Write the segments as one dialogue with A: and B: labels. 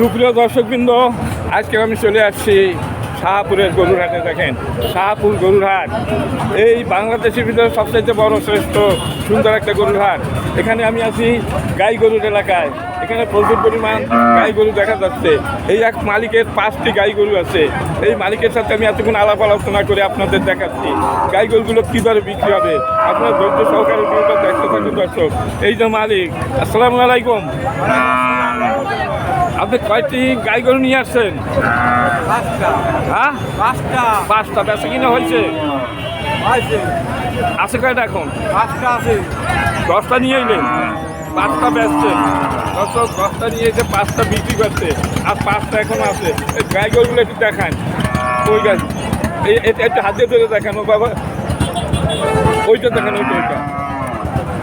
A: সুপ্রিয় দর্শকবৃন্দ আজকে আমি চলে আসছি শাহপুরের গরুরহাটে দেখেন, শাহপুর গরুরহাট। এই বাংলাদেশের ভিতরে সবচেয়ে বড়, শ্রেষ্ঠ, সুন্দর একটা গরুরহাট। এখানে আমি আছি গাই গরুর এলাকায়। এখানে প্রচুর পরিমাণ গাই গরু দেখা যাচ্ছে। এই এক মালিকের পাঁচটি গাই গরু আছে। এই মালিকের সাথে আমি এতক্ষণ আলাপ আলোচনা করে আপনাদের দেখাচ্ছি গাই গরুগুলো কীভাবে বিক্রি হবে। আপনার ধৈর্য সহকারে দেখতে থাকুন, দর্শক। এই যে মালিক, আসসালামু আলাইকুম। আপনি কয়টি গাই গরু নিয়ে আসছেন?
B: পাঁচটা
A: হ্যাঁ?
B: পাঁচটা।
A: পাঁচটা। বেচা কিনা হয়েছে?
B: আছে
A: কয়টা এখন?
B: পাঁচটা আছে।
A: দশটা নিয়ে এলেন? পাঁচটা বেচছেন। দর্শক দশটা নিয়ে এসে পাঁচটা বিক্রি করছে। আর পাঁচটা এখন আছে। এই গাই গরুগুলো একটু দেখান। ওই গাছ এই এটা একটু হাতে ধরে দেখান ও বাবা। ওইটা দেখান ওইটা ওইটা।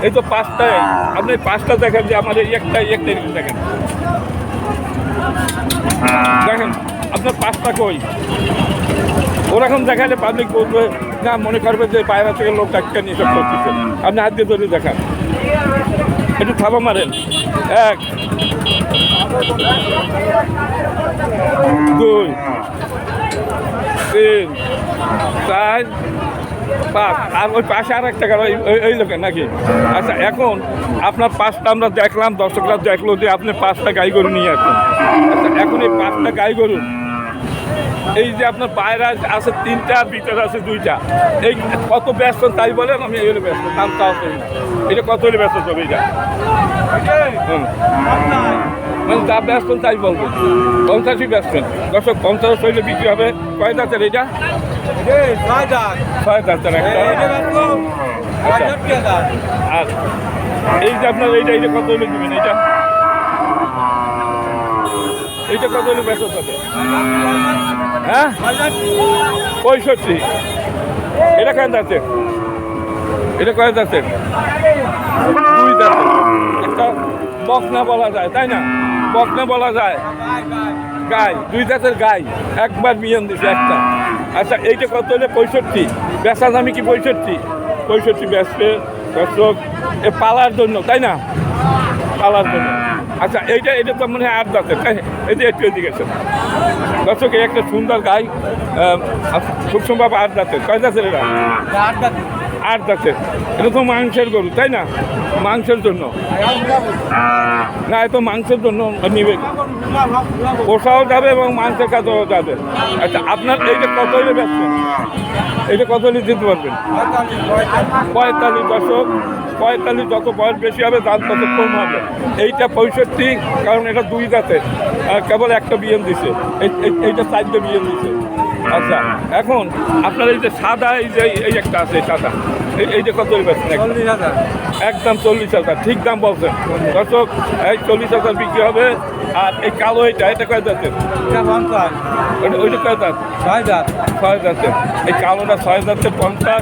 A: এই তো পাঁচটায়। আপনি পাঁচটা দেখেন যে আমাদের একটা একটা দেখেন। দেখেন আপনার পাঁচটা কই? ওরকম দেখালে পাবলিক বলবে না মনে করবে যে বাইরে থেকে লোক ডাক্তার নিয়ে সব করতেছে। আপনি হাত দিয়ে ধরে দেখান। একটু থাবা মারেন। এক দুই তিন চার আর ওই পাশে আর একটা গাড়ি ওই লোকের নাকি? আচ্ছা এখন আপনার পাঁচটা আমরা দেখলাম, দর্শকরা দেখল যে আপনি পাঁচটা গাই গরু নিয়ে আসেন আচ্ছা এখন এই পাঁচটা গাই গরু এই যে আপনার পায়রা আছে তিনটা ভিতরে আছে দুইটা। এই কত ব্যস্ত তাই বলেন আমি এই হলে ব্যস্ত। দাম তাও করি। এটা কত হলে ব্যস্ত হবে এটা? মানে যা ব্যস্ত তাই বলব। পঞ্চাশই ব্যস্তেন দর্শক পঞ্চাশ হইলে বিক্রি হবে। কয় দাঁতের এটা?
B: এই ছয় দাঁত।
A: ছয় দাঁতের একটা।
B: হাজার
A: আর এই যে আপনার এইটা এইটা কত হলে দিবেন এইটা এইটা কত হলে ব্যস্ত হবে হ্যাঁ?
B: পঁয়ষট্টি।
A: এটা কয় দাঁতের এটা কয় দাঁতের দুই দাঁতের একটা বকনা বলা যায়, তাই না? বকনা বলা যায়।
B: গাই,
A: দুই দাঁতের গাই। একবার বিয়ন দিছে একটা। আচ্ছা এইটা কত হলে? পঁয়ষট্টি। বেচা দামি কি পঁয়ষট্টি? পঁয়ষট্টি বেচবে দর্শক, এ পালার জন্য, তাই না? পালার জন্য। আচ্ছা এইটা এটা তো মনে হয় আট দাঁতের তাই? এই যে একটু এদিকে। দর্শক একটা সুন্দর গাই খুব সম্ভব আট দাঁতের কয় দাঁতের
B: আট দাঁত
A: আট দাঁতের এটা তো মাংসের গরু তাই না? মাংসের জন্য। না এত মাংসের জন্য নিবে। পোষাও যাবে এবং মাংসের কাজও যাবে। আচ্ছা আপনার এইটা কত হলে বেচবেন এইটা কত হলে দিতে পারবেন? পঁয়তাল্লিশ দশক। পঁয়তাল্লিশ যত বয়স বেশি হবে দাম তত কম হবে। এইটা পঁয়ষট্টি কারণ এটা দুই দাঁতের আর কেবল একটা বিএম দিছে। এই- এই- এইটা চারটে বিএম দিছে। আচ্ছা এখন আপনার এই যে সাদা এই যে এই একটা আছে সাদা। এই- এইটা কত?
B: চল্লিশ হাজার?
A: একদম চল্লিশ হাজার ঠিক দাম বলছেন। দর্শক এই চল্লিশ হাজার বিক্রি হবে আর এই কালো এইটা এটা কয় দাঁতের?
B: এটা পঞ্চাশ।
A: ওইটা ওইটা কয় দাঁত?
B: ছয় দাঁত।
A: ছয় দাঁতের। এই কালোটা ছয় দাঁতের পঞ্চাশ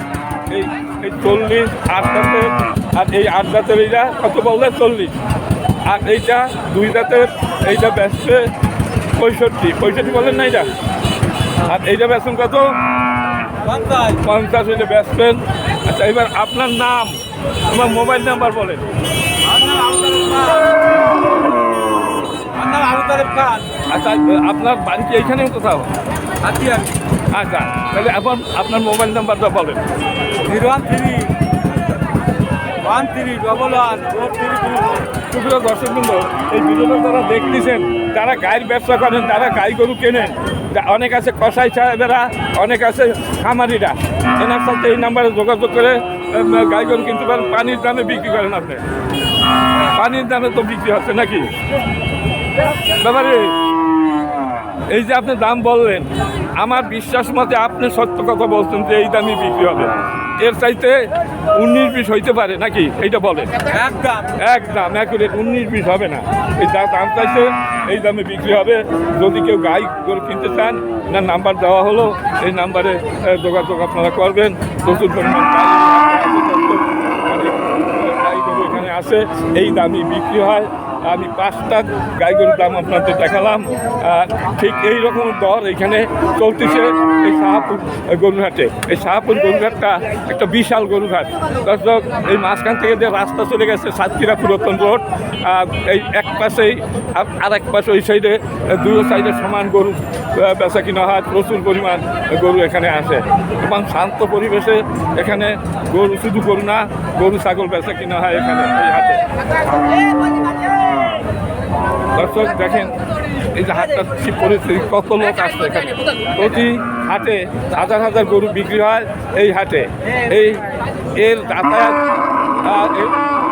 A: এই এই চল্লিশ আট দাঁতের। আর এই আট দাঁতের এইটা কত বললেন? চল্লিশ। আর এইটা দুই দাঁতের এইটা বেচবে পঁয়ষট্টি। পঁয়ষট্টি বললেন না এইটা? আর এইটা বেচবেন কত?
B: পঞ্চাশ।
A: পঞ্চাশ হইলে বেচবেন আচ্ছা এবার আপনার নাম, আমার মোবাইল নাম্বার বলেন। আচ্ছা আপনার বাড়ি কি এইখানে কোথাও? আচ্ছা তাহলে এখন আপনার মোবাইল নাম্বারটা বলেন।
B: Zero one three one three double one four three
A: সুপ্রিয় দর্শকবৃন্দ, এই ভিডিওটা যারা দেখতেছেন, যারা গায়ের ব্যবসা করেন যারা গাই গরু কেনেন? অনেক আছে কসাই সাহেবেরা, অনেক আছে খামারিরা। এনার সাথে এই নাম্বারে যোগাযোগ করে গাইগন গাই কিনতে পারেন। পানির দামে বিক্রি করেন আপনি। পানির দামে তো বিক্রি হচ্ছে নাকি? ব্যাপারে, এই যে আপনি দাম বললেন, আমার বিশ্বাস মতে আপনি সত্য কথা বলছেন যে এই দামই বিক্রি হবে। এর চাইতে উনিশ বিশ হইতে পারে নাকি? এইটা বলেন।
B: একদম।
A: একদম অ্যাকুরেট উনিশ বিশ হবে না। এই যা দাম চাইছে এই দামে বিক্রি হবে। যদি কেউ গাই গরু কিনতে চান না নাম্বার দেওয়া হলো এই নাম্বারে যোগাযোগ আপনারা করবেন। প্রচুর পরিমাণ গাই গরু এখানে আসে এই দামই বিক্রি হয়। আমি পাঁচটা গাই গরুর দাম আপনাদের দেখালাম। ঠিক এই রকম দর এখানে চলতেছে এই শাহপুর গরুঘাটে এই শাহপুর গরুঘাটটা একটা বিশাল গরুঘাট দর্শক, এই মাঝখান থেকে যে রাস্তা চলে গেছে সাতক্ষীরা পুরাতন রোড এই এক পাশেই আর- এক পাশে ওই সাইডে, দুই সাইডে সমান গরু বেচা কিনা হয় প্রচুর পরিমাণ গরু এখানে আসে। এবং শান্ত পরিবেশে এখানে গরু, শুধু গরু না, গরু, ছাগল বেচা কিনা হয় এখানে এই হাটে। দর্শক, দেখেন, এই যে হাটটা ঠিক পরিস্থিতি, কত লোক আসছে এখানে। প্রতি হাটে হাজার হাজার গরু বিক্রি হয় এই হাটে। এই এর যাতায়াত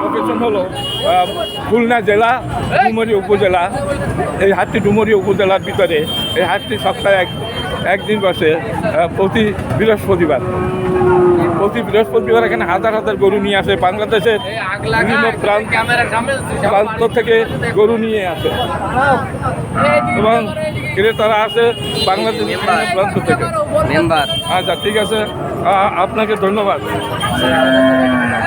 A: লোকেশন হলো খুলনা জেলা ডুমুরিয়া উপজেলা। এই হাটটি ডুমুরিয়া উপজেলার ভিতরে। এই হাটটি সপ্তাহে এক একদিন বসে প্রতি বৃহস্পতিবার। প্রতি বৃহস্পতিবার এখানে হাজার হাজার গরু নিয়ে আসে। বাংলাদেশের বিভিন্ন প্রান্ত প্রান্ত থেকে গরু নিয়ে আসে। এবং ক্রেতারা আসে বাংলাদেশের বিভিন্ন প্রান্ত থেকে। আচ্ছা ঠিক আছে। আপনাকে ধন্যবাদ।